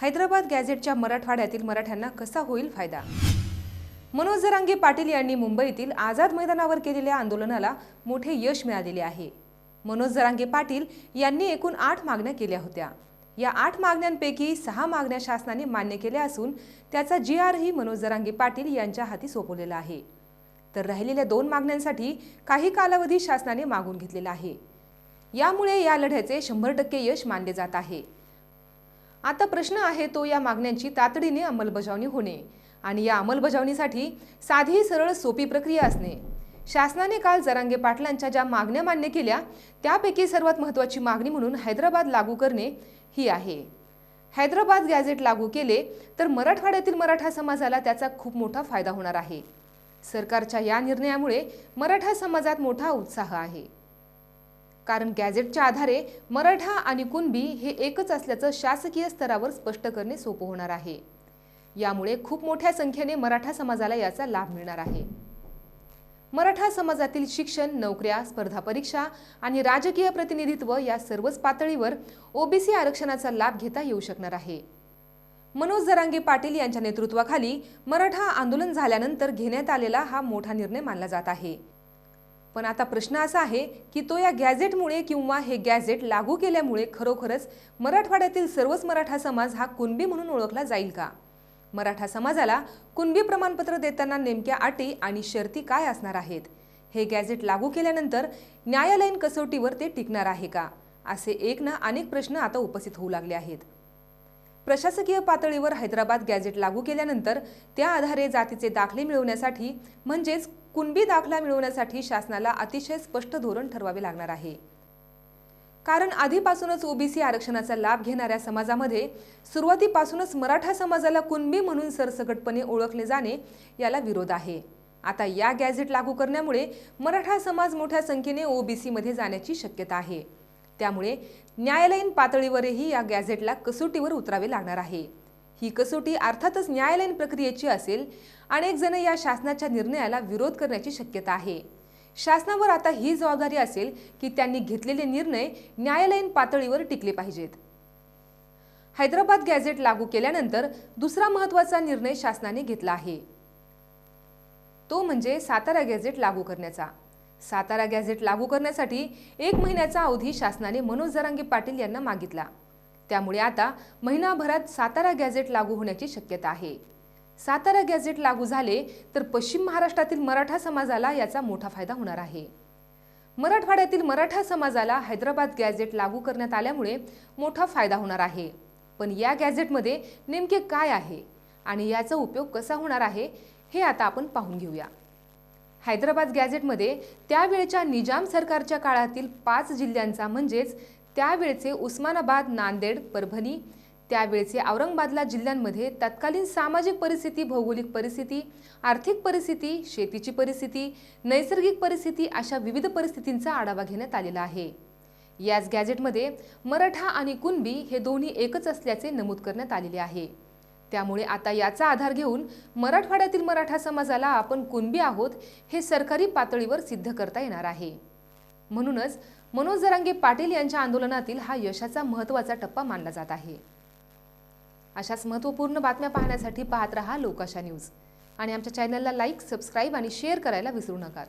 हैदराबाद गॅझेटच्या मराठवाड्यातील मराठ्यांना कसा होईल फायदा? मनोज जरांगे पाटील यांनी मुंबईतील आझाद मैदानावर केलेल्या आंदोलनाला मोठे यश मिळालेले आहे. मनोज जरांगे पाटील यांनी एकूण आठ मागण्या केल्या होत्या. या आठ मागण्यांपैकी सहा मागण्या शासनाने मान्य केल्या असून त्याचा जी आरही मनोज जरांगे पाटील यांच्या हाती सोपवलेला आहे. तर राहिलेल्या दोन मागण्यांसाठी काही कालावधी शासनाने मागून घेतलेला आहे. यामुळे या लढ्याचे शंभर टक्के यश मानले जात आहे. आता प्रश्न आहे तो या मागण्यांची तातडीने अंमलबजावणी होणे आणि या अंमलबजावणीसाठी साधी सरळ सोपी प्रक्रिया असणे. शासनाने काल जरांगे पाटलांच्या ज्या मागण्या मान्य केल्या त्यापैकी सर्वात महत्त्वाची मागणी म्हणून हैदराबाद लागू करणे ही आहे. हैदराबाद गॅझेट लागू केले तर मराठवाड्यातील मराठा समाजाला त्याचा खूप मोठा फायदा होणार आहे. सरकारच्या या निर्णयामुळे मराठा समाजात मोठा उत्साह आहे. कारण गॅझेटच्या आधारे मराठा आणि कुणबी हे एकच असल्याचं शासकीय स्तरावर स्पष्ट करणे सोपं होणार आहे. यामुळे खूप मोठ्या संख्येने मराठा समाजाला याचा लाभ मिळणार आहे. मराठा समाजातील शिक्षण नोकऱ्या स्पर्धा परीक्षा आणि राजकीय प्रतिनिधित्व या सर्वच पातळीवर ओबीसी आरक्षणाचा लाभ घेता येऊ शकणार आहे. मनोज जरांगे पाटील यांच्या नेतृत्वाखाली मराठा आंदोलन झाल्यानंतर घेण्यात आलेला हा मोठा निर्णय मानला जात आहे. पण आता प्रश्न असा आहे की तो या गॅझेटमुळे किंवा हे गॅझेट लागू केल्यामुळे खरोखरच मराठवाड्यातील सर्वच मराठा समाज हा कुणबी म्हणून ओळखला जाईल का? मराठा समाजाला कुणबी प्रमाणपत्र देताना नेमक्या अटी आणि शर्ती काय असणार आहेत? हे गॅझेट लागू केल्यानंतर न्यायालयीन कसोटीवर ते टिकणार आहे का? असे एक ना अनेक प्रश्न आता उपस्थित होऊ लागले आहेत. प्रशासकीय पातळीवर हैदराबाद गॅझेट लागू केल्यानंतर त्या आधारे जातीचे दाखले मिळवण्यासाठी म्हणजेच कुणबी दाखला मिळवण्यासाठी शासनाला अतिशय स्पष्ट धोरण ठरवावे लागणार आहे. कारण आधीपासूनच ओबीसी आरक्षणाचा लाभ घेणाऱ्या समाजामध्ये सुरुवातीपासूनच मराठा समाजाला कुणबी म्हणून सरसकटपणे ओळखले जाणे याला विरोध आहे. आता या गॅझेट लागू करण्यामुळे मराठा समाज मोठ्या संख्येने ओबीसीमध्ये जाण्याची शक्यता आहे. त्यामुळे न्यायालयीन पातळीवरही या गॅझेटला कसोटीवर उतरावे लागणार आहे. ही कसोटी अर्थातच न्यायालयीन प्रक्रियेची असेल अनेक जण या शासनाच्या निर्णयाला विरोध करण्याची शक्यता आहे. शासनावर आता ही जबाबदारी असेल की त्यांनी घेतलेले निर्णय न्यायालयीन पातळीवर टिकले पाहिजेत. हैदराबाद गॅझेट लागू केल्यानंतर दुसरा महत्त्वाचा निर्णय शासनाने घेतला आहे. तो म्हणजे सातारा गॅझेट लागू करण्याचा. सातारा गॅझेट लागू करण्यासाठी एक महिन्याचा अवधी शासनाने मनोज जरांगे पाटील यांना मागितला. त्यामुळे आता महिनाभरात सातारा गॅझेट लागू होण्याची शक्यता आहे. सातारा गॅझेट लागू झाले तर पश्चिम महाराष्ट्रातील मराठा समाजाला याचा मोठा फायदा होणार आहे. मराठवाड्यातील मराठा समाजाला हैदराबाद गॅझेट लागू करण्यात आल्यामुळे मोठा फायदा होणार आहे. पण या गॅझेटमध्ये नेमके काय आहे आणि याचा उपयोग कसा होणार आहे हे आता आपण पाहून घेऊया. हैदराबाद गॅझेटमध्ये त्यावेळच्या निजाम सरकारच्या काळातील पाच जिल्ह्यांचा म्हणजेच त्यावेळचे उस्मानाबाद नांदेड परभणी त्यावेळचे औरंगाबादला जिल्ह्यांमध्ये तत्कालीन सामाजिक परिस्थिती भौगोलिक परिस्थिती आर्थिक परिस्थिती शेतीची परिस्थिती नैसर्गिक परिस्थिती अशा विविध परिस्थितींचा आढावा घेण्यात आलेला आहे. याच गॅझेटमध्ये मराठा आणि कुणबी हे दोन्ही एकच असल्याचे नमूद करण्यात आलेले आहे. त्यामुळे आता याचा आधार घेऊन मराठवाड्यातील मराठा समाजाला आपण कुणबी आहोत हे सरकारी पातळीवर सिद्ध करता येणार आहे. म्हणूनच मनोज जरांगे पाटील यांच्या आंदोलनातील हा यशाचा महत्त्वाचा टप्पा मानला जात आहे. अशाच महत्त्वपूर्ण बातम्या पाहण्यासाठी पाहत रहा लोकाशा न्यूज. आणि आमच्या चॅनलला लाईक सबस्क्राईब आणि शेअर करायला विसरू नका.